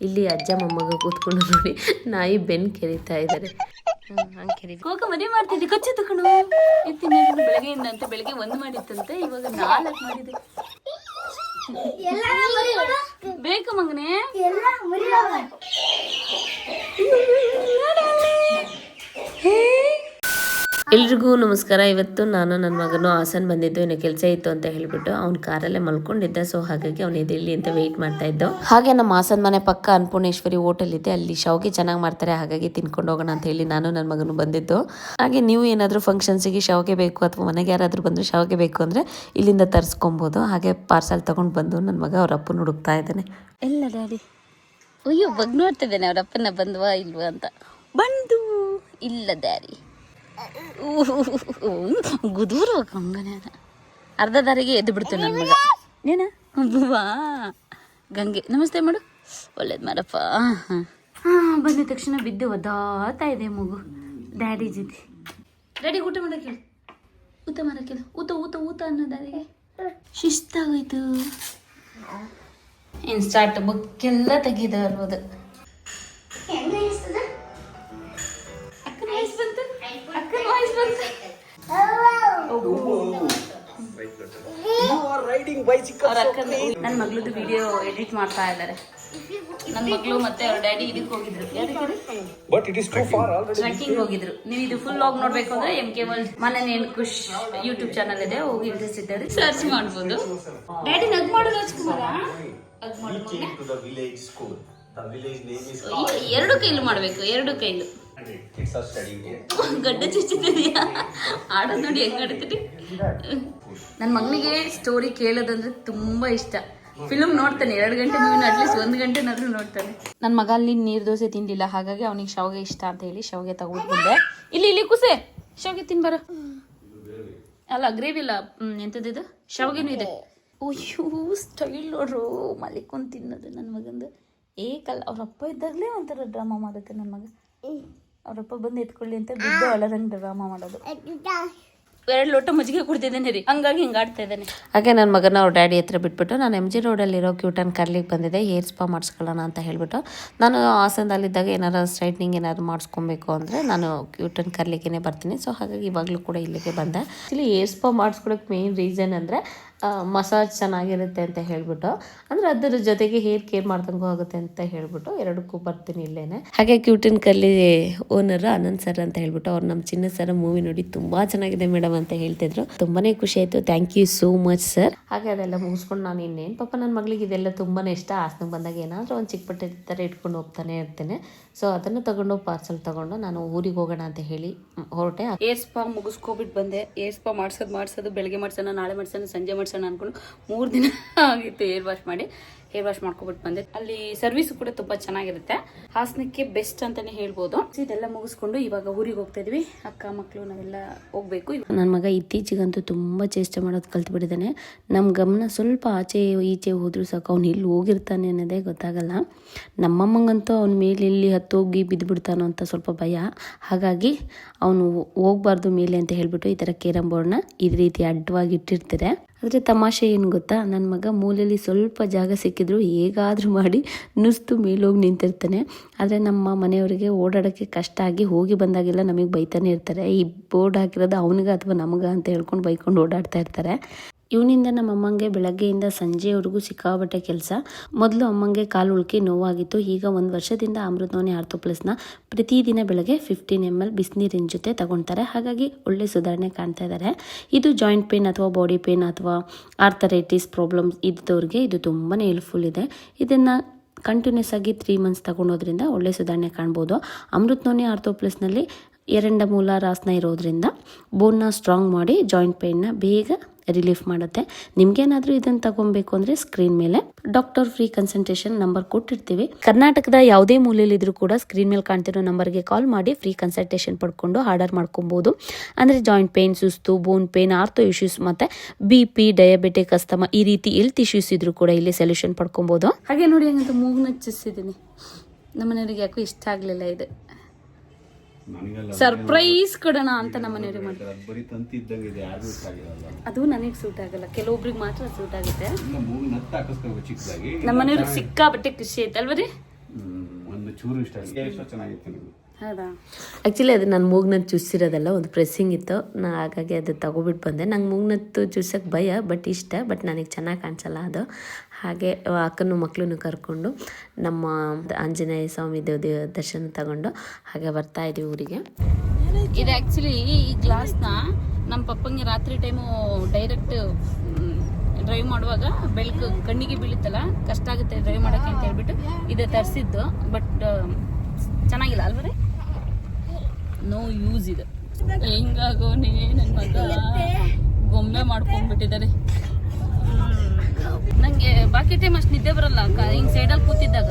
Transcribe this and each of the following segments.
ಇಲ್ಲಿ ಅಜ್ಜ ಮೊಮ್ಮಗ ಕೂತ್ಕೊಂಡು ನೋಡಿ ನಾಯಿ ಬೆನ್ ಕೆರಿತಾ ಇದ್ದಾರೆ ಕೋಕ ಮನೆ ಮಾಡ್ತಿದ್ದೆ. ಕಚ್ಚಿ ತಕೊಂಡು ಇತ್ತಿನ ಬೆಳಗ್ಗೆಯಿಂದ ಅಂತ ಬೆಳಗ್ಗೆ ಒಂದು ಮಾಡಿತ್ತಂತೆ ಇವಾಗ ನಾಲ್ಕು ಮಾಡಿದೆ. ಬೇಕು ಮಗನೇ. ಎಲ್ರಿಗೂ ನಮಸ್ಕಾರ. ಇವತ್ತು ನಾನು ನನ್ನ ಮಗನು ಹಾಸನ್ ಬಂದಿದ್ದು ಏನೋ ಕೆಲಸ ಇತ್ತು ಅಂತ ಹೇಳಿಬಿಟ್ಟು ಅವ್ನ ಕಾರಲ್ಲೇ ಮಲ್ಕೊಂಡಿದ್ದ. ಸೊ ಹಾಗಾಗಿ ಅವ್ನು ಇಲ್ಲಿ ಅಂತ ವೆಯ್ಟ್ ಮಾಡ್ತಾ ಇದ್ದು. ಹಾಗೆ ನಮ್ಮ ಹಾಸನ್ ಮನೆ ಪಕ್ಕ ಅನ್ನಪೂರ್ಣೇಶ್ವರಿ ಹೋಟೆಲ್ ಇದೆ. ಅಲ್ಲಿ ಶಾವಿಗೆ ಚೆನ್ನಾಗಿ ಮಾಡ್ತಾರೆ. ಹಾಗಾಗಿ ತಿನ್ಕೊಂಡು ಹೋಗೋಣ ಅಂತ ಹೇಳಿ ನಾನು ನನ್ನ ಮಗನು ಬಂದಿದ್ದು. ಹಾಗೆ ನೀವು ಏನಾದರೂ ಫಂಕ್ಷನ್ಸಿಗೆ ಶಾವಿಗೆ ಬೇಕು ಅಥವಾ ಮನೆಗೆ ಯಾರಾದರೂ ಬಂದರೆ ಶಾವಿಗೆ ಬೇಕು ಅಂದರೆ ಇಲ್ಲಿಂದ ತರಿಸ್ಕೊಬೋದು. ಹಾಗೆ ಪಾರ್ಸಲ್ ತೊಗೊಂಡು ಬಂದು ನನ್ನ ಮಗ ಅವ್ರ ಅಪ್ಪನ ಹುಡುಕ್ತಾ ಇದ್ದಾನೆ. ಎಲ್ಲ ಡ್ಯಾಡಿ ಅಯ್ಯೋ ಬಗ್ ನೋಡ್ತಿದ್ದೇನೆ ಅವ್ರ ಅಪ್ಪನ ಬಂದ್ವಾ ಇಲ್ವಾ ಅಂತ. ಬಂದು. ಇಲ್ಲ ಡ್ಯಾಡಿ ಗುದೂರು ಗಂಗನೇ ಅದ. ಅರ್ಧ ದಾರಿಗೆ ಎದ್ದು ಬಿಡ್ತು ನನ್ನ ಮಗ. ಏನ ಬುವಾ ಗಂಗೆ ನಮಸ್ತೆ ಮಾಡು. ಒಳ್ಳೇದು ಮಾರಪ್ಪ ಹಾಂ ಹಾಂ ಬಂದ ತಕ್ಷಣ ಬಿದ್ದು ಒದ್ದಾತಾ ಇದೆ ಮಗು. ಡ್ಯಾಡಿ ಜೊತೆ. ಡ್ಯಾಡಿ ಊಟ ಮಾಡೋಕೆ ಊತ ಊಟ ಮಾಡಕ್ಕೆ ಊತ ಊತ ಊಟ ಊಟ ಅನ್ನೋ ದಾರಿಗೆ. ಶಿಸ್ತಾಗೋಯ್ತು. ಇನ್ಸ್ಟಾಟ್ ಬುಕ್ಕೆಲ್ಲ ತೆಗಿದವ್ರದು ನನ್ನ ಮಗಳದ್ದು ವಿಡಿಯೋ ಎಡಿಟ್ ಮಾಡ್ತಾ ಇದ್ದಾರೆ ನನ್ನ ಮಗಳು ಮತ್ತೆ ಅವ್ರ ಡ್ಯಾಡಿ ಇದಕ್ಕೆ ಹೋಗಿದ್ರು. But it is too far already. Trekking ಹೋಗಿದ್ರು. ನೀವು ಇದು ಫುಲ್ ಲಾಗ್ ನೋಡ್ಬೇಕು ಅಂದ್ರೆ ಎಂ ಕೆ ವರ್ಲ್ಡ್ ಮನೇನ್ ಖುಷ್ ಯೂಟ್ಯೂಬ್ ಚಾನಲ್ ಇದೆ. ಹೋಗಿ ಇಂಟ್ರೆಸ್ಟ್ ಇದ್ದಾರೆ ಸರ್ಚ್ ಮಾಡ್ಬೋದು. ಡ್ಯಾಡಿ ನಗ್ ಮಾಡೋದು village ಎರಡು ಕೈಲು ಮಾಡ್ಬೇಕು ಎರಡು ಕೈಲು. ಗಡ್ಡ ಚುಚ್ಚಿದ್ಯಾ ಆಡೋದ್ ನೋಡಿ ಹೆಂಗ್ ಆಡ್ತೀರಿ ನನ್ನ ಮಗನಿಗೆ ಸ್ಟೋರಿ ಕೇಳೋದಂದ್ರೆ ತುಂಬಾ ಇಷ್ಟ. ಫಿಲ್ಮ್ ನೋಡ್ತಾನೆ ಎರಡು ಗಂಟೆ ಮೂವಿನ ಅಟ್ಲೀಸ್ಟ್ ಒಂದು ಗಂಟೆನಾದ್ರೂ ನೋಡ್ತಾನೆ. ನನ್ನ ಮಗ ಅಲ್ಲಿ ನೀರ್ ದೋಸೆ ತಿಂದಿಲ್ಲ ಹಾಗಾಗಿ ಅವನಿಗೆ ಶಾವಿಗೆ ಇಷ್ಟ ಅಂತ ಹೇಳಿ ಶಾವಿಗೆ ತಗೊಂಡು ಬಂದೆ. ಇಲ್ಲಿ ಇಲ್ಲಿ ಕುಸೆ ಶಾವಿಗೆ ತಿನ್ಬಾರ ಅಲ್ಲ ಗ್ರೇವಿ ಇಲ್ಲ ಎಂಥದ್ದಿದು ಎಂತದಿದು ಶಾವಿಗೆನೂ ಇದೆ. ಅಯ್ಯೋ ಸ್ಟೈಲ್ ನೋಡ್ರು ಮಲಿಕೊಂಡ್ ತಿನ್ನೋದು ನನ್ನ ಮಗಂದು. ಏಕಲ್ಲ ಅವ್ರ ಅಪ್ಪ ಇದ್ದಾಗಲೇ ಒಂಥರ ಡ್ರಾಮಾ ಮಾಡುತ್ತೆ ನಮಗೆ ಮಗ. ಅವ್ರಪ್ಪ ಬಂದು ಎತ್ಕೊಳ್ಳಿ ಅಂತ ಬಿದ್ದು ಅಳರಂಗ್ ಡ್ರಾಮಾ ಮಾಡೋದು. ಎರಡು ಲೋಟ ಮಜ್ಜಿಗೆ ಕುಡ್ತಿದ್ದೇನೆ ರೀ. ಹಂಗಾಗಿ ಹಿಂಗೆ ಆಡ್ತಾ ಇದ್ದಾನೆ. ಹಾಗೆ ನನ್ನ ಮಗನ ಅವ್ರ ಡ್ಯಾಡಿ ಹತ್ರ ಬಿಟ್ಬಿಟ್ಟು ನಾನು ಎಂ ಜಿ ರೋಡಲ್ಲಿರೋ ಕ್ಯೂಟನ್ ಕರ್ಲಿಕ್ಕೆ ಬಂದಿದ್ದೆ ಹೇರ್ ಸ್ಪಾ ಮಾಡಿಸ್ಕೊಳ್ಳೋಣ ಅಂತ ಹೇಳ್ಬಿಟ್ಟು ನಾನು ಹಾಸನದಲ್ಲಿದ್ದಾಗ ಏನಾರು ಸ್ಟ್ರೈಟ್ನಿಂಗ್ ಏನಾದ್ರು ಮಾಡಿಸ್ಕೊಬೇಕು ಅಂದರೆ ನಾನು ಕ್ಯೂಟನ್ ಕರ್ಲಿಗೆ ಬರ್ತೀನಿ. ಸೊ ಹಾಗಾಗಿ ಇವಾಗಲೂ ಕೂಡ ಇಲ್ಲಿಗೆ ಬಂದೆ. ಇಲ್ಲಿ ಹೇರ್ ಸ್ಪಾ ಮಾಡಿಸ್ಕೊಳಕ್ಕೆ ಮೇನ್ ರೀಸನ್ ಅಂದರೆ ಮಸಾಜ್ ಚೆನ್ನಾಗಿರುತ್ತೆ ಅಂತ ಹೇಳ್ಬಿಟ್ಟು. ಅಂದ್ರೆ ಅದರ ಜೊತೆಗೆ ಹೇರ್ ಕೇರ್ ಮಾಡ್ದಂಗೂ ಆಗುತ್ತೆ ಅಂತ ಹೇಳ್ಬಿಟ್ಟು ಎರಡಕ್ಕೂ ಬರ್ತೀನಿ ಇಲ್ಲೇನೆ. ಹಾಗೆ ಕ್ಯೂಟಿನ್ ಕಲ್ಲಿ ಓನರ್ ಆನಂದ್ ಸರ್ ಅಂತ ಹೇಳ್ಬಿಟ್ಟು ಅವ್ರು ನಮ್ಮ ಚಿನ್ನ ಸರ್ ಮೂವಿ ನೋಡಿ ತುಂಬಾ ಚೆನ್ನಾಗಿದೆ ಮೇಡಮ್. ಅಂತ ಹೇಳ್ತಿದ್ರು. ತುಂಬಾನೇ ಖುಷಿ ಆಯ್ತು. Thank you so much sir ಹಾಗೆ ಅದೆಲ್ಲ ಮುಗಿಸ್ಕೊಂಡು ನಾನು ಇನ್ನೇನು, ಪಾಪ ನನ್ನ ಮಗಳಿಗೆ ಇದೆಲ್ಲ ತುಂಬಾನೇ ಇಷ್ಟ. ಹಾಸನಕ್ಕೆ ಬಂದಾಗ ಏನಾದರೂ ಒಂದು ಚಿಕ್ಕ ಪಟ್ಟೆ ಥರ ಇಟ್ಕೊಂಡು ಹೋಗ್ತಾನೆ ಇರ್ತೇನೆ. ಸೊ ಅದನ್ನು ತಗೊಂಡು ಪಾರ್ಸಲ್ ತಗೊಂಡು ನಾನು ಊರಿಗೆ ಹೋಗೋಣ ಅಂತ ಹೇಳಿ ಹೊರಟೆ. ಏರ್ ಸ್ಪಾ ಮುಗಿಸ್ಕೊಬಿಟ್ಟು ಬಂದೆ. ಏರ್ ಸ್ಪಾ ಮಾಡ್ಸೋದು ಮಾಡ್ಸೋದು, ಬೆಳಗ್ಗೆ ಮಾಡ್ಸೋಣ, ನಾಳೆ ಮಾಡ್ಸೋಣ, ಸಂಜೆ ಮಾಡ್ಸೋಣ ಅನ್ಕೊಂಡು ಮೂರು ದಿನ ಆಗಿತ್ತು ಏರ್ ವಾಶ್ ಮಾಡಿ. ಹೇರ್ ವಾಶ್ ಮಾಡ್ಕೊಬಿಟ್ಟು ಬಂದೆ. ಅಲ್ಲಿ ಸರ್ವಿಸ್ ಕೂಡ ತುಂಬಾ ಚೆನ್ನಾಗಿರುತ್ತೆ. ಹಾಸನಕ್ಕೆ ಬೆಸ್ಟ್ ಅಂತಾನೆ ಹೇಳ್ಬೋದು. ಇದೆಲ್ಲ ಮುಗಿಸ್ಕೊಂಡು ಇವಾಗ ಊರಿಗೆ ಹೋಗ್ತಾ ಇದ್ವಿ. ಅಕ್ಕ ಮಕ್ಕಳು ನಾವೆಲ್ಲ ಹೋಗ್ಬೇಕು. ನನ್ನ ಮಗ ಇತ್ತೀಚೆಗಂತೂ ತುಂಬಾ ಚೇಷ್ಟೆ ಮಾಡೋದು ಕಲ್ತು ಬಿಟ್ಟಿದ್ದಾನೆ ನಮ್ಮ ಗಮನ ಸ್ವಲ್ಪ ಆಚೆ, ಈಚೆ ಹೋದ್ರು ಸಾಕು. ಅವ್ನು ಎಲ್ಲಿ ಹೋಗಿರ್ತಾನೆ ಅನ್ನೋದೇ ಗೊತ್ತಾಗಲ್ಲ. ನಮ್ಮಮ್ಮಂಗಂತೂ ಅವ್ನ ಮೇಲೆ ಎಲ್ಲಿ ಹತ್ತೋಗಿ ಬಿದ್ದುಬಿಡ್ತಾನೋ ಅಂತ ಸ್ವಲ್ಪ ಭಯ. ಹಾಗಾಗಿ ಅವನು ಹೋಗ್ಬಾರ್ದು ಮೇಲೆ ಅಂತ ಹೇಳ್ಬಿಟ್ಟು ಈ ಥರ ಕೇರಂ ಬೋರ್ಡ್ನ ಈ ರೀತಿ ಅಡ್ಡವಾಗಿ ಇಟ್ಟಿರ್ತಾರೆ ಆದರೆ ತಮಾಷೆ ಏನು ಗೊತ್ತಾ? ನನ್ನ ಮಗ ಮೂಲೆಯಲ್ಲಿ ಸ್ವಲ್ಪ ಜಾಗ ಸಿಕ್ಕಿದ್ರು ಹೇಗಾದರೂ ಮಾಡಿ ನುಸ್ತು ಮೇಲೋಗಿ ನಿಂತಿರ್ತಾನೆ. ಆದರೆ ನಮ್ಮ ಮನೆಯವರಿಗೆ ಓಡಾಡೋಕ್ಕೆ ಕಷ್ಟ ಆಗಿ ಹೋಗಿ ಬಂದಾಗೆಲ್ಲ ನಮಗೆ ಬೈತಾನೆ ಇರ್ತಾರೆ. ಈ ಬೋರ್ಡ್ ಹಾಕಿರೋದು ಅವನಿಗೆ ಅಥವಾ ನಮಗ? ಅಂತ ಹೇಳ್ಕೊಂಡು ಬೈಕೊಂಡು ಓಡಾಡ್ತಾ ಇರ್ತಾರೆ. ಇವನಿಂದ ನಮ್ಮ ಅಮ್ಮಂಗೆ ಬೆಳಗ್ಗೆಯಿಂದ ಸಂಜೆವರೆಗೂ ಸಿಕ್ಕಾಬಟ್ಟೆ ಕೆಲಸ. ಮೊದಲು ಅಮ್ಮಂಗೆ ಕಾಲು ಉಳ್ಕಿ ನೋವಾಗಿತ್ತು. ಈಗ ಒಂದು ವರ್ಷದಿಂದ ಅಮೃತೋನಿ ಆರ್ಥೋ ಪ್ಲಸ್ನ ಪ್ರತಿದಿನ ಬೆಳಗ್ಗೆ ಫಿಫ್ಟೀನ್ ಎಂ ಎಲ್ ಬಿಸಿನೀರಿನ ಜೊತೆ ತಗೊಳ್ತಾರೆ ಹಾಗಾಗಿ ಒಳ್ಳೆ ಸುಧಾರಣೆ ಕಾಣ್ತಾ ಇದ್ದಾರೆ ಇದು ಜಾಯಿಂಟ್ ಪೇನ್ ಅಥವಾ ಬಾಡಿ ಪೇನ್ ಅಥವಾ ಆರ್ಥರೈಟಿಸ್ ಪ್ರಾಬ್ಲಮ್ಸ್ ಇದ್ದವ್ರಿಗೆ ಇದು ತುಂಬಾ ಹೆಲ್ಪ್ಫುಲ್ ಇದೆ. ಇದನ್ನು ಕಂಟಿನ್ಯೂಸ್ ಆಗಿ ತ್ರೀ ಮಂತ್ಸ್ ತಗೊಳೋದ್ರಿಂದ ಒಳ್ಳೆ ಸುಧಾರಣೆ ಕಾಣ್ಬೋದು. ಅಮೃತನೋನಿ ಆರ್ಥೋ ಪ್ಲಸ್ನಲ್ಲಿ ಎರಡ ಮೂಲ ರಾಸನ ಇರೋದ್ರಿಂದ ಬೋನ್ನ ಸ್ಟ್ರಾಂಗ್ ಮಾಡಿ ಜಾಯಿಂಟ್ ಪೇನ್ನ ಬೇಗ ರಿಲೀಫ್ ಮಾಡುತ್ತೆ. ನಿಮ್ಗೇನಾದ್ರೂ ಇದನ್ನು ತಗೊಬೇಕು ಅಂದ್ರೆ ಸ್ಕ್ರೀನ್ ಮೇಲೆ ಡಾಕ್ಟರ್ ಫ್ರೀ ಕನ್ಸಲ್ಟೇಷನ್ ನಂಬರ್ ಕೊಟ್ಟಿರ್ತೀವಿ. ಕರ್ನಾಟಕದ ಯಾವುದೇ ಮೂಲೆಯಲ್ಲಿದ್ರೂ ಕೂಡ ಸ್ಕ್ರೀನ್ ಮೇಲೆ ಕಾಣ್ತಿರೋ ನಂಬರ್ಗೆ ಕಾಲ್ ಮಾಡಿ ಫ್ರೀ ಕನ್ಸಲ್ಟೇಷನ್ ಪಡ್ಕೊಂಡು ಆರ್ಡರ್ ಮಾಡ್ಕೊಬೋದು. ಅಂದ್ರೆ ಜಾಯಿಂಟ್ ಪೇನ್ ಸುಸ್ತು ಬೋನ್ ಪೇನ್ ಆರ್ಥೋ ಇಶ್ಯೂಸ್ ಮತ್ತೆ ಬಿ ಪಿ ಡಯಾಬಿಟಿಕ್ ಅಸ್ತಮ ಈ ರೀತಿ ಹೆಲ್ತ್ ಇಶ್ಯೂಸ್ ಇದ್ರೂ ಕೂಡ ಇಲ್ಲಿ ಸೊಲ್ಯೂಷನ್ ಪಡ್ಕೊಬೋದು. ಹಾಗೆ ನೋಡಿ, ಹಂಗಂತ ಮೂಗ್ನ ಚಿಸಿದ್ದೀನಿ ನಮ್ಮನೆಯವ್ರಿಗೆ ಯಾಕೋ ಇಷ್ಟ ಆಗಲಿಲ್ಲ ಇದು. ಸರ್ಪ್ರೈಸ್ ಕೊಡೋಣ ಅಂತ ನಮ್ಮ ಮನೆಯವ್ರಿಗೆ ಬರೀ ತಂತಿ ಇದ್ದಂಗೆ ಇದೆ ಯಾರಿಗೂ ಇಷ್ಟ ಆಗಿರಲ್ಲ. ಅದು ನನಗೆ ಸೂಟ್ ಆಗಲ್ಲ. ಕೆಲವೊಬ್ರಿಗೆ ಮಾತ್ರ ಸೂಟ್ ಆಗುತ್ತೆ. ಇಲ್ಲ ಮನೆಯವ್ರಿಗೆ ನತ್ತ ಹಾಕಿಸ್ಕೋಬೇಕು ಚಿಕ್ಕದಾಗಿ. ನಮ್ಮನೆಯವ್ರಿಗೆ ಸಿಕ್ಕಾಬಟ್ಟೆ ಖುಷಿ ಆಯ್ತಲ್ವ ಅಲ್ವ ರೀ ಒಂದು ಚೂರು ಇಷ್ಟ ಎಷ್ಟೋ ಚೆನ್ನಾಗಿತ್ತು ಆ್ಯಕ್ಚುಲಿ ಅದು ನನ್ನ ಮೂಗ್ನದ್ದು ಚುಚ್ಚಿರೋದಲ್ಲ ಒಂದು ಪ್ರೆಸ್ಸಿಂಗ್ ಇತ್ತು. ನಾ ಹಾಗಾಗಿ ಅದು ತಗೊಬಿಟ್ಟು ಬಂದೆ. ನಂಗೆ ಮೂಗ್ನದ್ದು ಚುಚ್ಚಕ್ಕೆ ಭಯ ಬಟ್ ಇಷ್ಟ. ಬಟ್ ನನಗೆ ಚೆನ್ನಾಗಿ ಕಾಣಿಸಲ್ಲ ಅದು. ಹಾಗೆ ಅಕ್ಕನ ಮಕ್ಕಳನ್ನು ಕರ್ಕೊಂಡು ನಮ್ಮ ಆಂಜನೇಯ ಸ್ವಾಮಿ ದೇವ ದೇವ ದರ್ಶನ ತಗೊಂಡು ಹಾಗೆ ಬರ್ತಾ ಇದ್ದೀವಿ ಊರಿಗೆ. ಇದು ಆ್ಯಕ್ಚುಲಿ ಈ ಗ್ಲಾಸ್ನ ನಮ್ಮ ಪಪ್ಪಂಗೆ ರಾತ್ರಿ ಟೈಮು ಡೈರೆಕ್ಟ್ ಡ್ರೈವ್ ಮಾಡುವಾಗ ಬೆಳಕು ಕಣ್ಣಿಗೆ ಬೀಳುತ್ತಲ್ಲ ಕಷ್ಟ ಆಗುತ್ತೆ ಡ್ರೈವ್ ಮಾಡೋಕ್ಕೆ ಅಂತ ಹೇಳ್ಬಿಟ್ಟು ಇದು ತರಿಸಿದ್ದು. ಬಟ್ ಚೆನ್ನಾಗಿಲ್ಲ ಅಲ್ವರೇ? ನೋ ಯೂಸ್ ಇದು. ಹೆಂಗಾಗೋನೇ ನನ್ನ ಮಗ. ಗೊಂಬೆ ಮಾಡ್ಕೊಂಡ್ಬಿಟ್ಟಿದ್ದಾರೆ ನನಗೆ ಬಾಕಿ ಟೈಮ್ ಅಷ್ಟು ನಿದ್ದೆ ಬರಲ್ಲ ಹಿಂಗ್ ಹಿಂಗ್ ಸೈಡಲ್ಲಿ ಕೂತಿದ್ದಾಗ.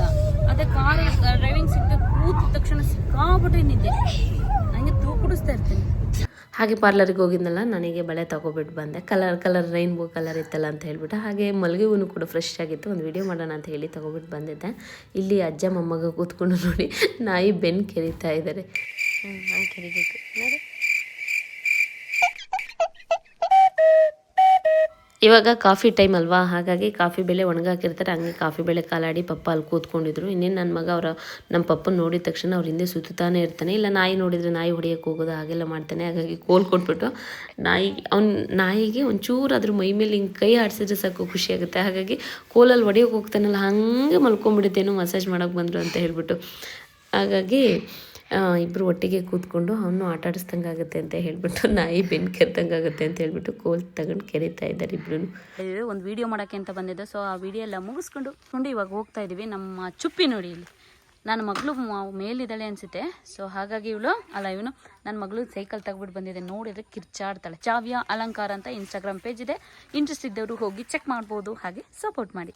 ಅದೇ ಕಾರ್ ಡ್ರೈವಿಂಗ್ ಸಿಕ್ಕ ಕೂತ ತಕ್ಷಣ ಸಿಕ್ಕಾಬಿಟ್ಟೆ ನಿದ್ದೆ. ನನಗೆ ತೂಕುಡಿಸ್ತಾ ಇರ್ತೀನಿ. ಹಾಗೆ ಪಾರ್ಲರ್ಗೆ ಹೋಗಿದ್ನಲ್ಲ ನನಗೆ ಬಳೆ ತಗೊಬಿಟ್ಟು ಬಂದೆ. ಕಲರ್ ಕಲರ್ ರೈನ್ಬೋ ಕಲರ್ ಇತ್ತಲ್ಲ ಅಂತ ಹೇಳ್ಬಿಟ್ಟು ಹಾಗೆ ಮಲ್ಗೆ ಹೂನು ಕೂಡ ಫ್ರೆಶ್ ಆಗಿತ್ತು. ಒಂದು ವಿಡಿಯೋ ಮಾಡೋಣ ಅಂತ ಹೇಳಿ ತಗೊಬಿಟ್ಟು ಬಂದಿದ್ದೆ. ಇಲ್ಲಿ ಅಜ್ಜ ಮೊಮ್ಮಗ ಕೂತ್ಕೊಂಡು ನೋಡಿ ನಾಯಿ ಬೆನ್ನು ಕೆರಿತಾ ಇದ್ದಾರೆ ಹ್ಞೂ ನೋಡಿ ಇವಾಗ ಕಾಫಿ ಟೈಮ್ ಅಲ್ವಾ? ಹಾಗಾಗಿ ಕಾಫಿ ಬೆಳೆ ಒಣಗಾಕಿರ್ತಾರೆ. ಹಂಗೆ ಕಾಫಿ ಬೆಳೆ ಕಾಲಾಡಿ ಪಪ್ಪ ಅಲ್ಲಿ ಕೂತ್ಕೊಂಡಿದ್ರು. ಇನ್ನೇನು ನನ್ನ ಮಗ ಅವರ ನಮ್ಮ ಪಪ್ಪನ ನೋಡಿದ ತಕ್ಷಣ ಅವ್ರ ಹಿಂದೆ ಸುತ್ತಾನೆ ಇರ್ತಾನೆ. ಇಲ್ಲ, ನಾಯಿ ನೋಡಿದರೆ ನಾಯಿ ಹೊಡಿಯೋಕೆ ಹೋಗೋದು ಹಾಗೆಲ್ಲ ಮಾಡ್ತಾನೆ. ಹಾಗಾಗಿ ಕೋಲ್ ಕೊಟ್ಬಿಟ್ಟು ನಾಯಿ, ಅವ್ನ ನಾಯಿಗೆ ಒಂಚೂರು ಅದ್ರ ಮೈ ಮೇಲೆ ಹಿಂಗೆ ಕೈ ಆಡಿಸಿದ್ರೆ ಸಾಕು, ಖುಷಿ ಆಗುತ್ತೆ. ಹಾಗಾಗಿ ಕೋಲಲ್ಲಿ ಹೊಡಿಯೋಕೆ ಹೋಗ್ತಾನಲ್ಲ, ಹಂಗೆ ಮಲ್ಕೊಂಡ್ಬಿಡುತ್ತೇನೋ ಮಸಾಜ್ ಮಾಡೋಕೆ ಬಂದರು ಅಂತ ಹೇಳ್ಬಿಟ್ಟು. ಹಾಗಾಗಿ ಇಬ್ಬರು ಒಟ್ಟಿಗೆ ಕೂತ್ಕೊಂಡು ಅವನು ಆಟ ಆಗುತ್ತೆ ಅಂತ ಹೇಳ್ಬಿಟ್ಟು ನಾಯಿ ಬೆನ್ನು ಆಗುತ್ತೆ ಅಂತ ಹೇಳ್ಬಿಟ್ಟು ಕೋಲ್ ತಗೊಂಡು ಕೆರಿತಾ ಇದ್ದಾರೆ ಇಬ್ರು ಒಂದು ವಿಡಿಯೋ ಮಾಡೋಕ್ಕೆ ಅಂತ ಬಂದಿದ್ದೆ. ಸೊ ಆ ವಿಡಿಯೋ ಎಲ್ಲ ಮುಗಿಸ್ಕೊಂಡು ಕೊಂಡು ಇವಾಗ ಹೋಗ್ತಾ ಇದ್ದೀವಿ ನಮ್ಮ ಚುಪ್ಪಿ ನೋಡಿ ಇಲ್ಲಿ. ನನ್ನ ಮಗಳು ಮೇಲಿದ್ದಾಳೆ ಅನಿಸುತ್ತೆ. ಸೊ ಹಾಗಾಗಿ ಇವಳು, ಅಲ್ಲ, ಇವನು ನನ್ನ ಮಗಳು ಸೈಕಲ್ ತಗ್ಬಿಟ್ಟು ಬಂದಿದೆ. ನೋಡಿದ್ರೆ ಕಿರ್ಚಾಡ್ತಾಳೆ. ಚಾವ್ಯ ಅಲಂಕಾರ ಅಂತ ಇನ್ಸ್ಟಾಗ್ರಾಮ್ ಪೇಜ್ ಇದೆ. ಇಂಟ್ರೆಸ್ಟ್ ಇದ್ದವರು ಹೋಗಿ ಚೆಕ್ ಮಾಡ್ಬೋದು. ಹಾಗೆ ಸಪೋರ್ಟ್ ಮಾಡಿ.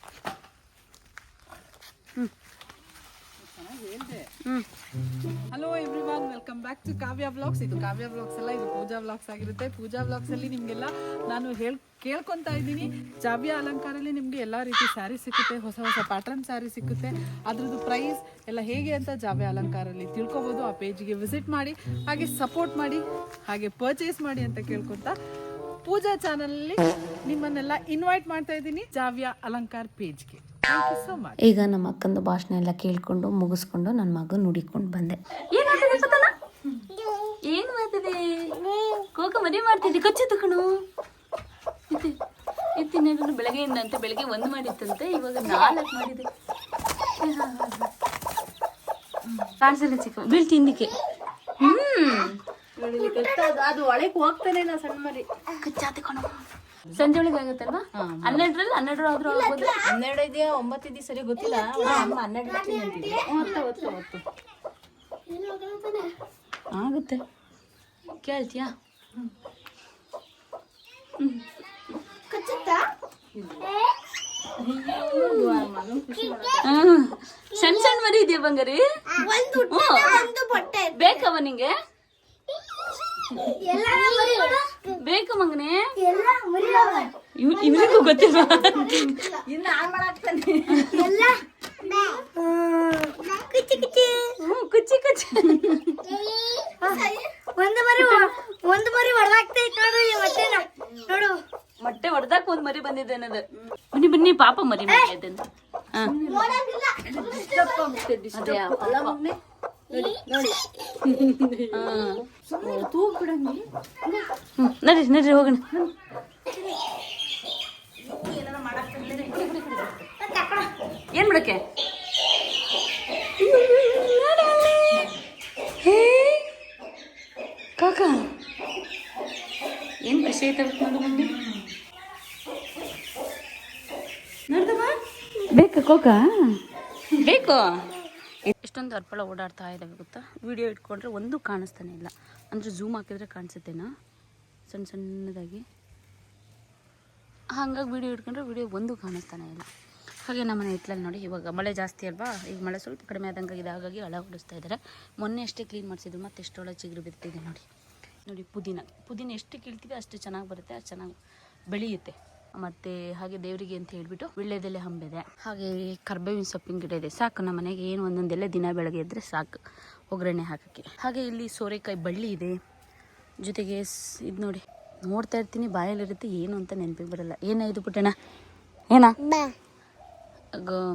Hello everyone welcome back to Kavya blogs ಇದು ಕಾವ್ಯ ಬ್ಲಾಗ್ಸ್ ಅಲ್ಲ, ಇದು ಪೂಜಾ ಬ್ಲಾಗ್ಸ್ ಆಗಿರುತ್ತೆ. ಪೂಜಾ ಬ್ಲಾಗ್ಸ್ ಅಲ್ಲಿ ನಿಮ್ಗೆಲ್ಲ ನಾನು ಹೇಳ್, ಕೇಳ್ಕೊತಾ ಇದ್ದೀನಿ. ಜಾವ್ಯ ಅಲಂಕಾರಲ್ಲಿ ನಿಮ್ಗೆ ಎಲ್ಲಾ ರೀತಿ ಸ್ಯಾರಿ ಸಿಕ್ಕುತ್ತೆ, ಹೊಸ ಹೊಸ ಪ್ಯಾಟರ್ನ್ ಸ್ಯಾರಿ ಸಿಕ್ಕುತ್ತೆ. ಅದ್ರದ್ದು ಪ್ರೈಸ್ ಎಲ್ಲ ಹೇಗೆ ಅಂತ ಜಾವ್ಯ ಅಲಂಕಾರಲ್ಲಿ ತಿಳ್ಕೊಬೋದು. ಆ ಪೇಜ್ಗೆ ವಿಸಿಟ್ ಮಾಡಿ, ಹಾಗೆ ಸಪೋರ್ಟ್ ಮಾಡಿ, ಹಾಗೆ ಪರ್ಚೇಸ್ ಮಾಡಿ ಅಂತ ಕೇಳ್ಕೊತಾ ಪೂಜಾ ಚಾನಲಲ್ಲಿ ನಿಮ್ಮನ್ನೆಲ್ಲ ಇನ್ವೈಟ್ ಮಾಡ್ತಾ ಇದ್ದೀನಿ. ಜಾವ್ಯ ಅಲಂಕಾರ ಪೇಜ್ಗೆ ಈಗ ನಮ್ಮ ಅಕ್ಕಂದು ಭಾಷಣ ಎಲ್ಲ ಕೇಳಿಕೊಂಡು ಮುಗಿಸ್ಕೊಂಡು ನನ್ನ ಮಗ ನುಡಿಕೊಂಡು ಬಂದೆ. ಏನು ಗೊತ್ತಲ್ಲ ಏನ್ ಮಾಡ್ತಿದೆ ಕೋಕ ಮದುವೆ ಮಾಡ್ತಿದ್ದೆ ಕಚ್ಚಿ ತಕಣು. ಇತ್ತಿನ ಬೆಳಗ್ಗೆಯಿಂದ ಅಂತ ಬೆಳಗ್ಗೆ ಒಂದು ಮಾಡಿತ್ತಂತೆ ಇವಾಗ ನಾಲ್ಕು ಮಾಡಿದೆ. ಕಾಣಿಸಲ್ಲ ಚಿಕ್ಕ ಬೀಳ್ತಿ ಹಿಂದಕ್ಕೆ ಹ್ಮ್. ಅದು ಒಳಗೆ ಹೋಗ್ತಾನೆ ನಾ ಸಣ್ಣ ಮರಿ. ಕಚ್ಚಾತಿ ಕಣು ಸಂಜೆ ಒಳಗೆ ಆಗುತ್ತಲ್ವಾ ಹನ್ನೆರಡರಲ್ಲಿ ಹನ್ನೆರಡು ಆದ್ರೂ ಆಗ್ಬೋದು. ಹನ್ನೆರಡು ಇದೆಯಾ ಒಂಬತ್ತು ಇದೆಯಾ ಸರಿ ಗೊತ್ತಿಲ್ಲ? ಅಮ್ಮ ಹನ್ನೆರಡು ಆಗುತ್ತೆ. ಕೇಳ್ತೀಯಾ. ಸಣ್ಣ ಸಣ್ಣ ಮರಿ ಇದೆಯ ಬಂಗಾರಿ. ಬೇಕವ ನಿಂಗೆ? ಬೇಕು ಮಗನೇ ಇವ್- ಇವ್ರಿಗೂ ಗೊತ್ತಿಲ್ಲ ಹ್ಮ್, ಕುಚ್ಚಿ ಕುಚ್ಚಿ ಒಂದು ಮರಿ ಒಂದು ಮರಿ ಹೊಡೆದಾಗ್ತೈತೆ ನೋಡು ಈ ಹೊಟ್ಟೆನ ನೋಡು ಮೊಟ್ಟೆ ಹೊಡೆದಾಕ ಒಂದ್ ಮರಿ ಬಂದಿದೆ ಅನ್ನೋದು ಬನ್ನಿ ಬನ್ನಿ ಪಾಪ ಮರಿ ಮಾಡಿದೆ ಅಂತ ಹಾ. ಅದೇ ಆ ಪಾಪ. ಹಾ. ಹ್ಮ್, ನಡ್ರಿ ನಡ್ರಿ ಹೋಗೋಣ ಏನ್ ಮಾಡಕ್ಕೆ? ಹೇ ಕಾಕ. ಏನು ಖುಷಿ ಐತೆ ನೋಡು ಮಂದಿ. ನೋಡ್ದಮ್ಮ? ಬೇಕಾ ಕೋಕ? ಬೇಕು. ಎಷ್ಟೊಂದು ಅರ್ಪಳ ಓಡಾಡ್ತಾ ಇದ್ದಾವೆ ಗೊತ್ತಾ? ವಿಡಿಯೋ ಇಟ್ಕೊಂಡ್ರೆ ಒಂದು ಕಾಣಿಸ್ತಾನೆ ಇಲ್ಲ. ಅಂದರೆ ಝೂಮ್ ಹಾಕಿದ್ರೆ ಕಾಣಿಸುತ್ತೇನಾ? ಸಣ್ಣ ಸಣ್ಣದಾಗಿ. ಹಾಗಾಗಿ ವಿಡಿಯೋ ಇಟ್ಕೊಂಡ್ರೆ ವಿಡಿಯೋ ಒಂದು ಕಾಣಿಸ್ತಾನೆ ಇಲ್ಲ. ಹಾಗೆ ನಮ್ಮನೆ ಹಿತ್ಲಲ್ಲಿ ನೋಡಿ, ಇವಾಗ ಮಳೆ ಜಾಸ್ತಿ ಅಲ್ವಾ? ಈಗ ಮಳೆ ಸ್ವಲ್ಪ ಕಡಿಮೆ ಆದಂಗಾಗಿದೆ ಹಾಗಾಗಿ ಹಳ ಹೊಡಿಸ್ತಾ ಇದ್ದಾರೆ ಮೊನ್ನೆ ಅಷ್ಟೇ ಕ್ಲೀನ್ ಮಾಡಿಸಿದ್ರು. ಮತ್ತೆ ಎಷ್ಟೊಳ ಚಿಗುರು ಬಿತ್ತಿದೆ ನೋಡಿ. ನೋಡಿ ಪುದೀನ. ಪುದೀನ ಎಷ್ಟು ಕೀಳ್ತೀವಿ ಅಷ್ಟು ಚೆನ್ನಾಗಿ ಬರುತ್ತೆ. ಅಷ್ಟು ಚೆನ್ನಾಗಿ ಬೆಳೆಯುತ್ತೆ. ಮತ್ತು ಹಾಗೆ ದೇವರಿಗೆ ಅಂತ ಹೇಳ್ಬಿಟ್ಟು ವಿಳ್ಳೆದೆಲೆ ಹಂಬಿದೆ. ಹಾಗೆ ಕರ್ಬೇವಿನ ಸೊಪ್ಪಿನ ಗಿಡ ಇದೆ. ಸಾಕು ನಮ್ಮ ಮನೆಗೆ ಏನು ಒಂದೊಂದೆಲ್ಲ ದಿನ ಬೆಳಗ್ಗೆ ಇದ್ರೆ ಸಾಕು ಒಗ್ಗರಣೆ ಹಾಕೋಕ್ಕೆ. ಹಾಗೆ ಇಲ್ಲಿ ಸೋರೆಕಾಯಿ ಬಳ್ಳಿ ಇದೆ. ಜೊತೆಗೆ ಇದು ನೋಡಿ ನೋಡ್ತಾ ಇರ್ತೀನಿ ಬಾಯಲ್ಲಿರುತ್ತೆ ಏನು ಅಂತ ನೆನಪಿಗೆ ಬರಲ್ಲ. ಏನ ಇದು ಪುಟ್ಟಣ ಏನ? ಸೀಬೆಕಾಯಿ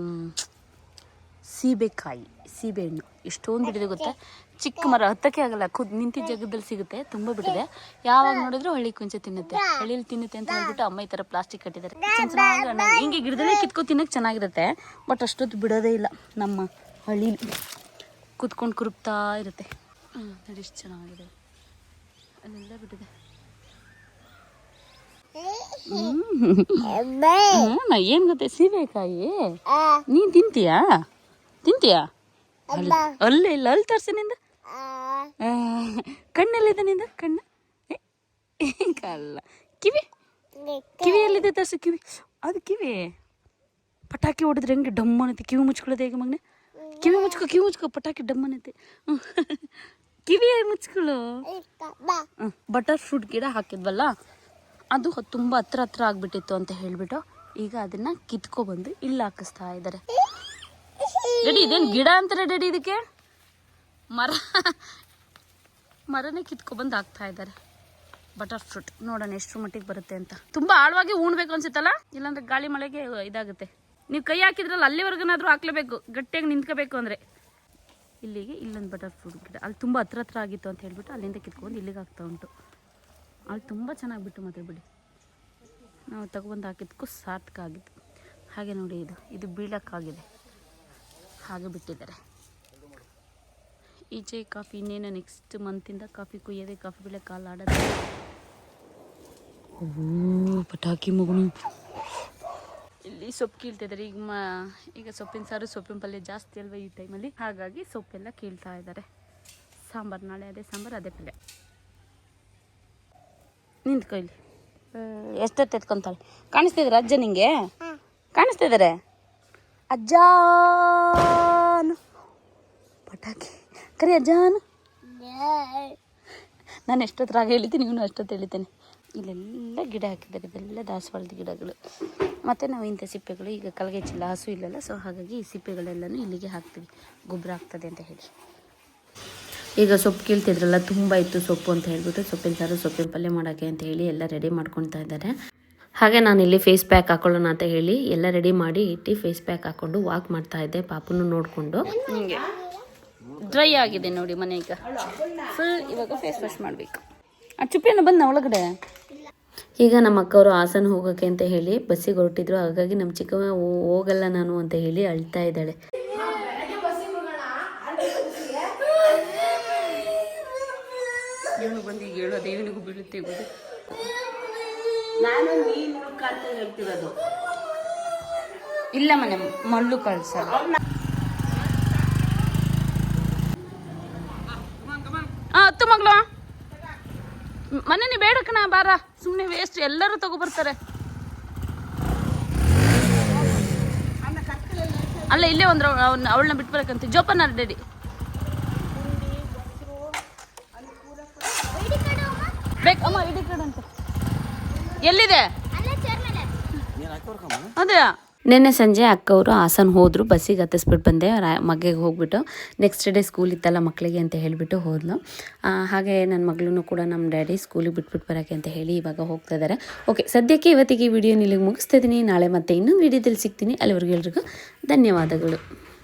ಸೀಬೆಕಾಯಿ ಸೀಬೆಹಣ್ಣು. ಎಷ್ಟೊಂದು ಹಿಡಿದು ಗೊತ್ತಾ? ಚಿಕ್ಕ ಮರ ಹತ್ತಕ್ಕೆ ಆಗಲ್ಲ ಖುದ್ ನಿಂತಿದ್ದ ಜಾಗದಲ್ಲಿ ಸಿಗುತ್ತೆ ತುಂಬ ಬಿಟ್ಟಿದೆ. ಯಾವಾಗ ನೋಡಿದ್ರು ಹಳ್ಳಿ ಕುಂಚ ತಿನ್ನುತ್ತೆ. ಹಳ್ಳಿಲಿ ತಿನ್ನುತ್ತೆ ಅಂತ ಹೇಳ್ಬಿಟ್ಟು ಅಮ್ಮ ಈ ಥರ ಪ್ಲಾಸ್ಟಿಕ್ ಕಟ್ಟಿದ್ದಾರೆ. ಹಿಂಗೆ ಗಿಡದಲ್ಲೇ ಕಿತ್ಕೊ ತಿನ್ನಕ್ಕೆ ಚೆನ್ನಾಗಿರುತ್ತೆ ಬಟ್ ಅಷ್ಟೊತ್ತು ಬಿಡೋದೇ ಇಲ್ಲ ನಮ್ಮ ಹಳ್ಳಿಲಿ. ಕುತ್ಕೊಂಡು ಕುರುಪ್ತಾ ಇರುತ್ತೆ. ಹ್ಞೂ ನೋಡಿ ಎಷ್ಟು ಚೆನ್ನಾಗಿದೆ. ಅಲ್ಲೆಲ್ಲ ಬಿಟ್ಟಿದೆ. ನಾ ಏನ್ ಗೊತ್ತೆ ಸೀಬೆಕಾಯಿ? ನೀನ್ ತಿಂತೀಯಾ? ತಿಂತೀಯಾ? ಅಲ್ಲ ಅಲ್ಲೇ ಇಲ್ಲ ಅಲ್ಲಿ ತರ್ಸಿ ನಿಂದ. ಆ, ಕಣ್ಣೆಲ್ಲಿದೆ ನಿಂದ? ಕಣ್ಣು? ಏ, ಅಲ್ಲ. ಕಿವಿ? ಕಿವಿಯಲ್ಲಿದೆ ತರ್ಸು ಕಿವಿ. ಅದು ಕಿವಿ. ಪಟಾಕಿ ಹೊಡೆದ್ರೆ ಹೆಂಗೆ ಡಮ್ ಕಿವಿ ಮುಚ್ಕೊಳ್ಳೋದು ಹೇಗೆ ಮಗ್ನೆ? ಕಿವಿ ಮುಚ್ಕೊ ಕಿವಿ ಮುಚ್ಕೊ ಪಟಾಕಿ ಡಮ್ ಅನ್ನತ್ತೆ. ಹ್ಮ್. ಕಿವಿ ಮುಚ್ಕೊಳ್ಳು? ಬಟರ್ ಫ್ರೂಟ್ ಗಿಡ ಹಾಕಿದ್ವಲ್ಲ ಅದು ತುಂಬ ಹತ್ರ ಹತ್ರ ಆಗ್ಬಿಟ್ಟಿತ್ತು ಅಂತ ಹೇಳಿಬಿಟ್ಟು ಈಗ ಅದನ್ನ ಕಿತ್ಕೊಬಂದು ಇಲ್ಲಿ ಹಾಕಿಸ್ತಾ ಇದ್ದಾರೆ. ರೆಡಿ ಇದೇನು ಗಿಡ ಅಂತಾರೆ ರೆಡಿ ಇದಕ್ಕೆ? ಮರ. ಮರನೇ ಕಿತ್ಕೊಬಂದು ಹಾಕ್ತಾ ಇದ್ದಾರೆ. ಬಟರ್ ಫ್ರೂಟ್ ನೋಡೋಣ ಎಷ್ಟು ಮಟ್ಟಿಗೆ ಬರುತ್ತೆ ಅಂತ. ತುಂಬ ಆಳವಾಗಿ ಉಣ್ಬೇಕು ಅನ್ಸುತ್ತಲ್ಲ? ಇಲ್ಲಾಂದ್ರೆ ಗಾಳಿ ಮಳೆಗೆ ಇದಾಗುತ್ತೆ. ನೀವು ಕೈ ಹಾಕಿದ್ರಲ್ಲ, ಅಲ್ಲಿವರೆಗನಾದರೂ ಹಾಕ್ಲೇಬೇಕು. ಗಟ್ಟಿಯಾಗಿ ನಿಂತ್ಕೋಬೇಕು ಅಂದರೆ. ಇಲ್ಲಿಗೆ ಇಲ್ಲೊಂದು ಬಟರ್ ಫ್ರೂಟ್ ಗಿಡ. ಅಲ್ಲಿ ತುಂಬ ಹತ್ರ ಹತ್ರ ಆಗಿತ್ತು ಅಂತ ಹೇಳ್ಬಿಟ್ಟು ಅಲ್ಲಿಂದ ಕಿತ್ಕೊಂಡು ಇಲ್ಲಿಗೆ ಆಗ್ತಾ ಉಂಟು. ಅಲ್ಲಿ ತುಂಬ ಚೆನ್ನಾಗಿ ಬಿಟ್ಟು ಮತ್ತೆ ಬಿಡಿ. ನಾವು ತಗೊಬಂದು ಹಾಕಿದ್ಕೂ ಸಾರ್ಥಕ ಆಗಿತ್ತು ಹಾಗೆ ನೋಡಿ ಇದು. ಇದು ಬೀಳಕ್ಕಾಗಿದೆ. ಹಾಗೆ ಬಿಟ್ಟಿದ್ದಾರೆ. ಈಚೆ ಕಾಫಿ ಇನ್ನೇನು ನೆಕ್ಸ್ಟ್ ಮಂತಿಂದ ಕಾಫಿ ಕುಯ್ಯೋದೆ ಕಾಫಿ ಬೆಳೆ ಕಾಲು ಆಡೋದು. ಓ ಪಟಾಕಿ ಮಗನು. ಇಲ್ಲಿ ಸೊಪ್ಪು ಕೀಳ್ತಿದ್ದಾರೆ. ಈಗ ಮ ಈಗ ಸೊಪ್ಪಿನ ಸಾರು ಸೊಪ್ಪಿನ ಪಲ್ಯ ಜಾಸ್ತಿ ಅಲ್ವಾ ಈ ಟೈಮಲ್ಲಿ ಹಾಗಾಗಿ ಸೊಪ್ಪೆಲ್ಲ ಕೀಳ್ತಾ ಇದ್ದಾರೆ. ಸಾಂಬಾರು ನಾಳೆ ಅದೇ ಸಾಂಬಾರು ಅದೇ ಪಲ್ಯ. ನಿಂತ್ಕೊ ಕೈಲಿ ಎಷ್ಟೊತ್ತು ಎತ್ಕೊಂತಾಳೆ? ಕಾಣಿಸ್ತಿದ್ರ ಅಜ್ಜ ನಿಂಗೆ? ಕಾಣಿಸ್ತಿದ್ದಾರೆ ಅಜ್ಜ ಪಟಾಕಿ. ಕರಿ ಅಜ್ಜಾನು ನಾನು. ಎಷ್ಟೊತ್ತರಾಗ ಹೇಳಿದ್ದೀನಿ ಇವನು ಅಷ್ಟೊತ್ತು ಹೇಳಿದ್ದೇನೆ. ಇಲ್ಲೆಲ್ಲ ಗಿಡ ಹಾಕಿದ್ದಾರೆ ಇದೆಲ್ಲ ದಾಸವಾಳದ ಗಿಡಗಳು. ಮತ್ತು ನಾವು ಇಂಥ ಸಿಪ್ಪೆಗಳು ಈಗ ಕಲಗೆ ಚಿಲ್ಲಾಸು ಹಸು ಇಲ್ಲಲ್ಲ ಸೊ ಹಾಗಾಗಿ ಈ ಸಿಪ್ಪೆಗಳೆಲ್ಲನೂ ಇಲ್ಲಿಗೆ ಹಾಕ್ತೀವಿ. ಗೊಬ್ಬರ ಆಗ್ತದೆ ಅಂತ ಹೇಳಿ. ಈಗ ಸೊಪ್ಪು ಕೀಳ್ತಿದ್ರಲ್ಲ ತುಂಬ ಇತ್ತು ಸೊಪ್ಪು ಅಂತ ಹೇಳ್ಬಿಟ್ಟು ಸೊಪ್ಪಿನ ಸಾರು ಸೊಪ್ಪಿನ ಪಲ್ಯ ಮಾಡೋಕ್ಕೆ ಅಂತ ಹೇಳಿ ಎಲ್ಲ ರೆಡಿ ಮಾಡ್ಕೊತಾ ಇದ್ದಾರೆ. ಹಾಗೆ ನಾನು ಇಲ್ಲಿ ಫೇಸ್ ಪ್ಯಾಕ್ ಹಾಕೊಳ್ಳೋಣ ಅಂತ ಹೇಳಿ ಎಲ್ಲ ರೆಡಿ ಮಾಡಿ ಇಟ್ಟು ಫೇಸ್ ಪ್ಯಾಕ್ ಹಾಕೊಂಡು ವಾಕ್ ಮಾಡ್ತಾ ಇದ್ದೆ ಪಾಪನ್ನು ನೋಡಿಕೊಂಡು. ಹಿಂಗೆ ಡ್ರೈ ಆಗಿದೆ ನೋಡಿ ಮನೆ ಈಗ. ಫುಲ್ ಇವಾಗ ಫೇಸ್ ವಾಶ್ ಮಾಡಬೇಕು. ಆ ಚುಪ್ಪಿಯನ್ನು ಬಂದ ಒಳಗಡೆ? ಈಗ ನಮ್ಮ ಅಕ್ಕವರು ಹಾಸನ ಹೋಗೋಕ್ಕೆ ಅಂತ ಹೇಳಿ ಬಸ್ಸಿಗೆ ಹೊರಟಿದ್ರು. ಹಾಗಾಗಿ ನಮ್ಮ ಚಿಕ್ಕವ ಹೋಗಲ್ಲ ನಾನು ಅಂತ ಹೇಳಿ ಅಳ್ತಾ ಇದ್ದಾಳೆ. ಬಂದು ಈಗ ಬೀಳುತ್ತೆ ನಾನು ನೀನು ಅಂತ ಹೇಳ್ತಿರೋದು. ಇಲ್ಲ ಮನೆ ಮಳ್ಳು ಕಳ್ಸಲ್ಲ ಆ ಹತ್ತು ಮಗಳು. ಮನೆ ನೀ ಬೇಡ ಕಣ ಬಾರ. ಸುಮ್ಮನೆ ವೇಸ್ಟ್ ಎಲ್ಲರೂ ತಗೊಬರ್ತಾರೆ ಅಲ್ಲ ಇಲ್ಲೇ ಒಂದು ಅವ್ನ ಅವಳನ್ನ ಬಿಟ್ಟು ಬರಕಂತ ಜೋಪನ ರೆಡಿ ಬೇಕು ಅಮ್ಮ ಇಡಿ ಕಾರ್ಡ್ ಅಂತ. ಎಲ್ಲಿದೆ? ಅದೇ. ನಿನ್ನೆ ಸಂಜೆ ಅಕ್ಕವರು ಹಾಸನ ಹೋದ್ರು, ಬಸ್ಸಿಗೆ ಹತ್ತಿಸ್ಬಿಟ್ಟು ಬಂದೆ ಮಗೆಗೆ ಹೋಗ್ಬಿಟ್ಟು. ನೆಕ್ಸ್ಟ್ ಡೇ ಸ್ಕೂಲ್ ಇತ್ತಲ್ಲ ಮಕ್ಕಳಿಗೆ ಅಂತ ಹೇಳಿಬಿಟ್ಟು ಹೋದ್ಲು. ಹಾಗೆ ನನ್ನ ಮಗಳೂ ಕೂಡ ನಮ್ಮ ಡ್ಯಾಡಿ ಸ್ಕೂಲಿಗೆ ಬಿಟ್ಬಿಟ್ಟು ಬರೋಕ್ಕೆ ಅಂತ ಹೇಳಿ ಇವಾಗ ಹೋಗ್ತಾ ಇದ್ದಾರೆ ಓಕೆ ಸದ್ಯಕ್ಕೆ ಇವತ್ತಿಗೆ ಈ ವಿಡಿಯೋ ನಿಲ್ಲಿಗೆ ಮುಗಿಸ್ತಿದ್ದೀನಿ ನಾಳೆ ಮತ್ತೆ ಇನ್ನೊಂದು ವಿಡಿಯೋದಲ್ಲಿ ಸಿಗ್ತೀನಿ. ಅಲ್ಲಿವರೆಗೂ ಎಲ್ರಿಗೂ ಧನ್ಯವಾದಗಳು.